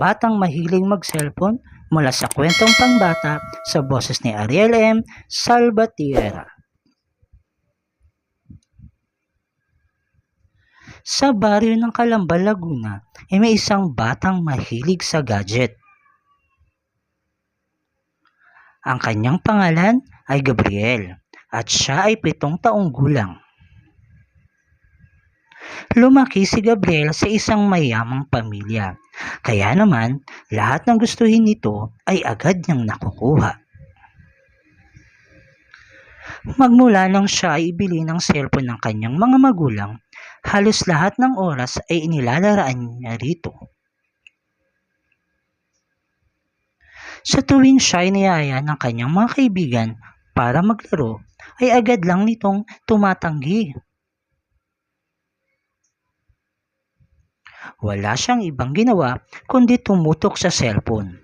batang mahiling mag-cellphone mula sa kwentong pangbata sa boses ni Ariel M. Salvatierra. Sa baryo ng Calamba, Laguna, ay may isang batang mahilig sa gadget. Ang kanyang pangalan ay Gabriel at siya ay pitong taong gulang. Lumaki si Gabriel sa isang mayamang pamilya. Kaya naman, lahat ng gustuhin nito ay agad niyang nakukuha. Magmula nang siya ay ibili ng cellphone ng kanyang mga magulang, halos lahat ng oras ay inilalaraan niya rito. Sa tuwing siya ay niyaya ng kanyang mga kaibigan para maglaro, ay agad lang nitong tumatanggi. Wala siyang ibang ginawa kundi tumutok sa cellphone.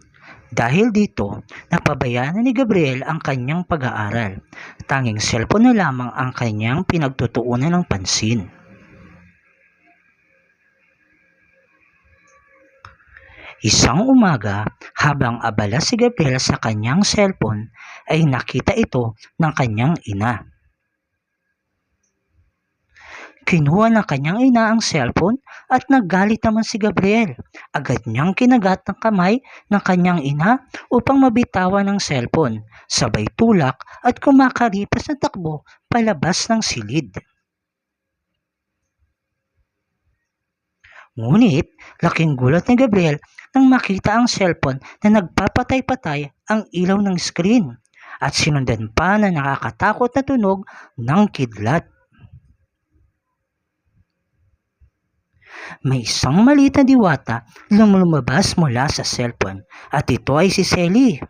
Dahil dito, napabayaan na ni Gabriel ang kanyang pag-aaral. Tanging cellphone na lamang ang kanyang pinagtutuunan ng pansin. Isang umaga, habang abala si Gabriel sa kanyang cellphone, ay nakita ito ng kanyang ina. Kinuha ng kanyang ina ang cellphone at naggalit naman si Gabriel. Agad niyang kinagat ng kamay ng kanyang ina upang mabitawan ng cellphone, sabay tulak at kumakaripas na takbo palabas ng silid. Ngunit, laking gulat ni Gabriel nang makita ang cellphone na nagpapatay-patay ang ilaw ng screen at sinundan pa na nakakatakot na tunog ng kidlat. May isang maliit na diwata na lumabas mula sa cellphone at ito ay si Selly.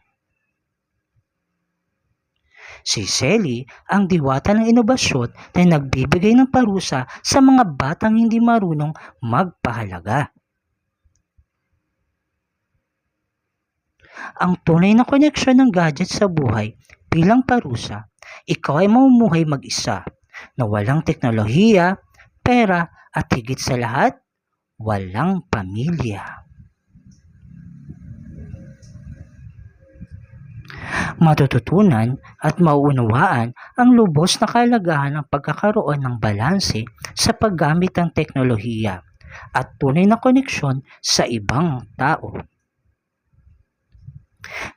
Si Selly ang diwata ng inobasyon na nagbibigay ng parusa sa mga batang hindi marunong magpahalaga. Ang tunay na koneksyon ng gadget sa buhay bilang parusa, ikaw ay mamumuhay mag-isa na walang teknolohiya, pera at higit sa lahat, walang pamilya. Matututunan at mauunawaan ang lubos na kalagahan ng pagkakaroon ng balanse sa paggamit ng teknolohiya at tunay na koneksyon sa ibang tao.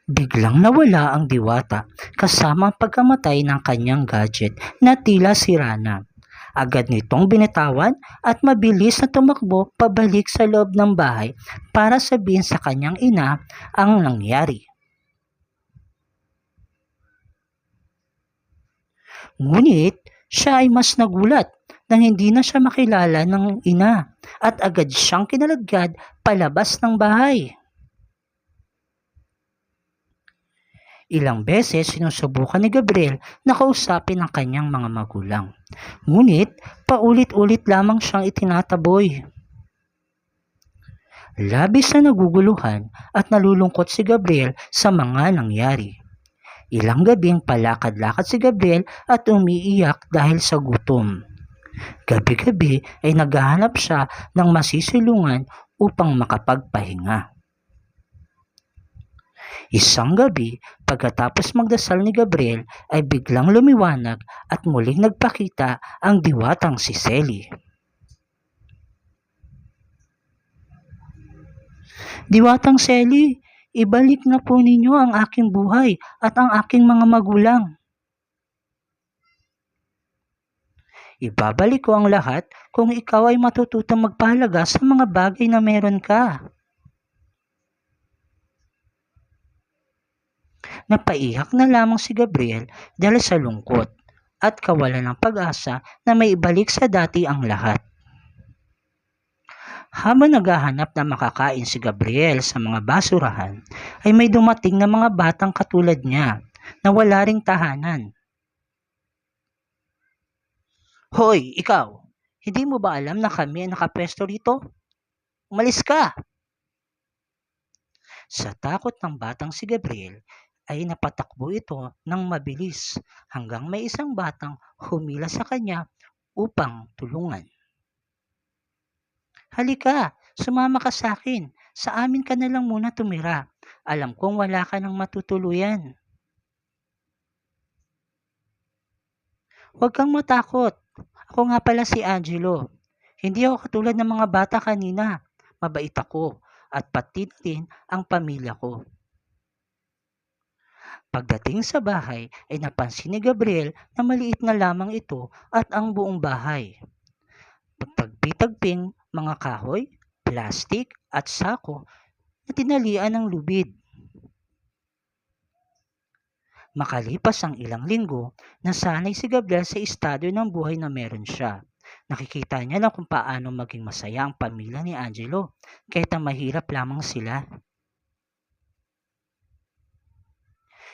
Biglang nawala ang diwata kasama ang pagkamatay ng kanyang gadget na tila sira na. Agad nitong binitawan at mabilis na tumakbo pabalik sa loob ng bahay para sabihin sa kanyang ina ang nangyari. Ngunit siya ay mas nagulat nang hindi na siya makilala ng ina at agad siyang kinalagad palabas ng bahay. Ilang beses sinusubukan ni Gabriel na kausapin ang kanyang mga magulang. Ngunit paulit-ulit lamang siyang itinataboy. Labis na naguguluhan at nalulungkot si Gabriel sa mga nangyari. Ilang gabing palakad-lakad si Gabriel at umiiyak dahil sa gutom. Gabi-gabi ay naghahanap siya ng masisilungan upang makapagpahinga. Isang gabi, pagkatapos magdasal ni Gabriel, ay biglang lumiwanag at muling nagpakita ang diwatang si Selly. Diwatang Selly, ibalik na po ninyo ang aking buhay at ang aking mga magulang. Ibabalik ko ang lahat kung ikaw ay matututang magpahalaga sa mga bagay na meron ka. Napaiyak na lamang si Gabriel dahil sa lungkot at kawalan ng pag-asa na may ibalik sa dati ang lahat. Habang naghahanap na makakain si Gabriel sa mga basurahan, ay may dumating na mga batang katulad niya na wala ring tahanan. Hoy, ikaw! Hindi mo ba alam na kami ang nakapwesto rito? Umalis ka! Sa takot ng batang si Gabriel, ay napatakbo ito ng mabilis hanggang may isang batang humila sa kanya upang tulungan. Halika, sumama ka sa akin. sa amin ka na lang muna tumira. Alam kong wala ka ng matutuluyan. Huwag kang matakot. Ako nga pala si Angelo. Hindi ako katulad ng mga bata kanina. Mabait ako at pati rin ang pamilya ko. Pagdating sa bahay ay napansin ni Gabriel na maliit na lamang ito at ang buong bahay. Pagtagpi-tagping mga kahoy, plastik at sako na tinalian ng lubid. Makalipas ang ilang linggo, nasanay si Gabriel sa estado ng buhay na meron siya. Nakikita niya na kung paano maging masaya ang pamilya ni Angelo, kahit na mahirap lamang sila.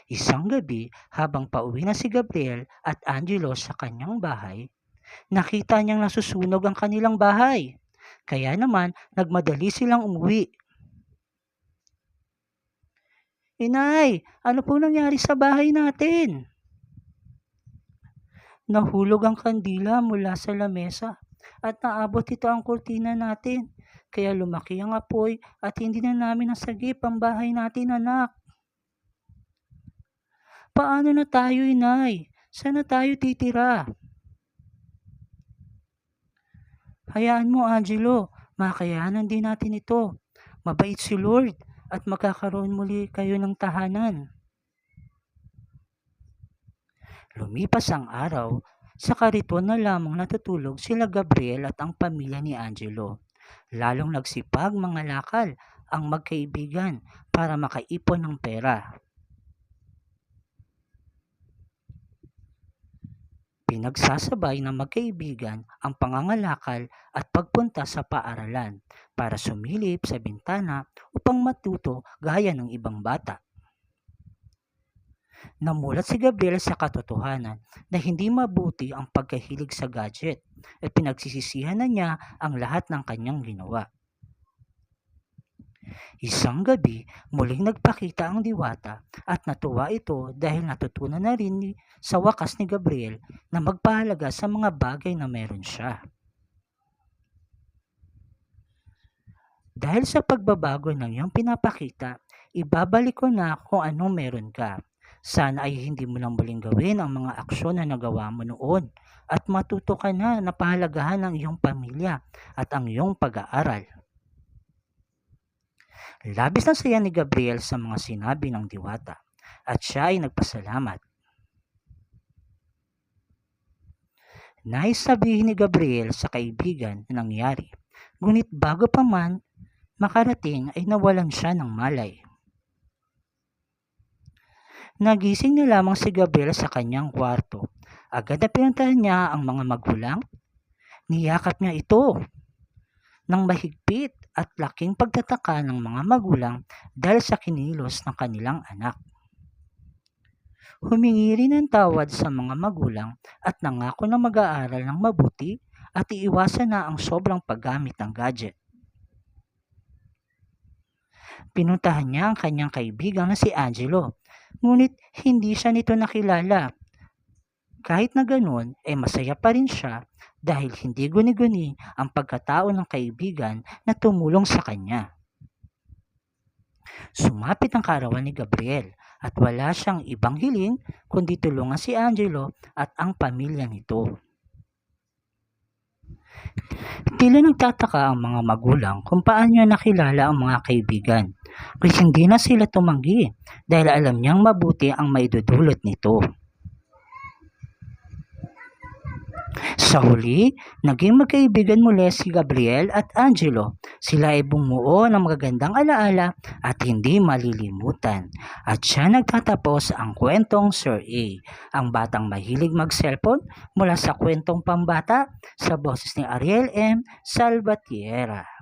Isang gabi, habang pauwi na si Gabriel at Angelo sa kanyang bahay, nakita niyang nasusunog ang kanilang bahay. Kaya naman, nagmadali silang umuwi. Inay, ano po nangyari sa bahay natin? Nahulog ang kandila mula sa lamesa at naabot ito ang kurtina natin. Kaya lumaki ang apoy at hindi na namin nasagip ang bahay natin, anak. Paano na tayo, inay? Saan na tayo titira? Hayaan mo, Angelo. Makayanan din natin ito. Mabait si Lord at magkakaroon muli kayo ng tahanan. Lumipas ang araw, sa kariton na lamang natutulog sila Gabriel at ang pamilya ni Angelo. Lalong nagsipag mga lakal ang magkaibigan para makaipon ng pera. Pinagsasabay ng magkaibigan ang pangangalakal at pagpunta sa paaralan para sumilip sa bintana upang matuto gaya ng ibang bata. Namulat si Gabriel sa katotohanan na hindi mabuti ang pagkahilig sa gadget at pinagsisisihan na niya ang lahat ng kanyang ginawa. Isang gabi, muling nagpakita ang diwata at natuwa ito dahil natutunan na rin ni, sa wakas ni Gabriel na magpahalaga sa mga bagay na meron siya. Dahil sa pagbabago ng iyong pinapakita, ibabalik ko na kung anong meron ka. Sana ay hindi mo nang muling gawin ang mga aksyon na nagawa mo noon at matuto ka na na pahalagahan ang iyong pamilya at ang iyong pag-aaral. Labis na saya ni Gabriel sa mga sinabi ng diwata at siya ay nagpasalamat. Nais sabihin ni Gabriel sa kaibigan na nangyari, ngunit bago pa man makarating ay nawalan siya ng malay. Nagising na lamang si Gabriel sa kanyang kwarto. Agad na pinuntahan niya ang mga magulang. Niyakap niya ito ng mahigpit at laking pagtataka ng mga magulang dahil sa kinilos ng kanilang anak. Humingi rin ng tawad sa mga magulang at nangako na mag-aaral ng mabuti at iiwasan na ang sobrang paggamit ng gadget. Pinuntahan niya ang kanyang kaibigan na si Angelo, ngunit hindi siya nito nakilala. Kahit na ganoon, ay masaya pa rin siya dahil hindi guni-guni ang pagkatao ng kaibigan na tumulong sa kanya. Sumapit ang karawan ni Gabriel at wala siyang ibang hiling kundi tulungan si Angelo at ang pamilya nito. Tila nagtataka ang mga magulang kung paano niya nakilala ang mga kaibigan. Kasi hindi na sila tumanggi dahil alam niyang mabuti ang maidudulot nito. Sa huli, naging magkaibigan muli si Gabriel at Angelo. Sila ay bumuo ng magagandang alaala at hindi malilimutan. At siya nagtatapos ang kwentong Sir A, ang batang mahilig mag-cellphone mula sa kwentong pambata sa boses ni Ariel M. Salvatierra.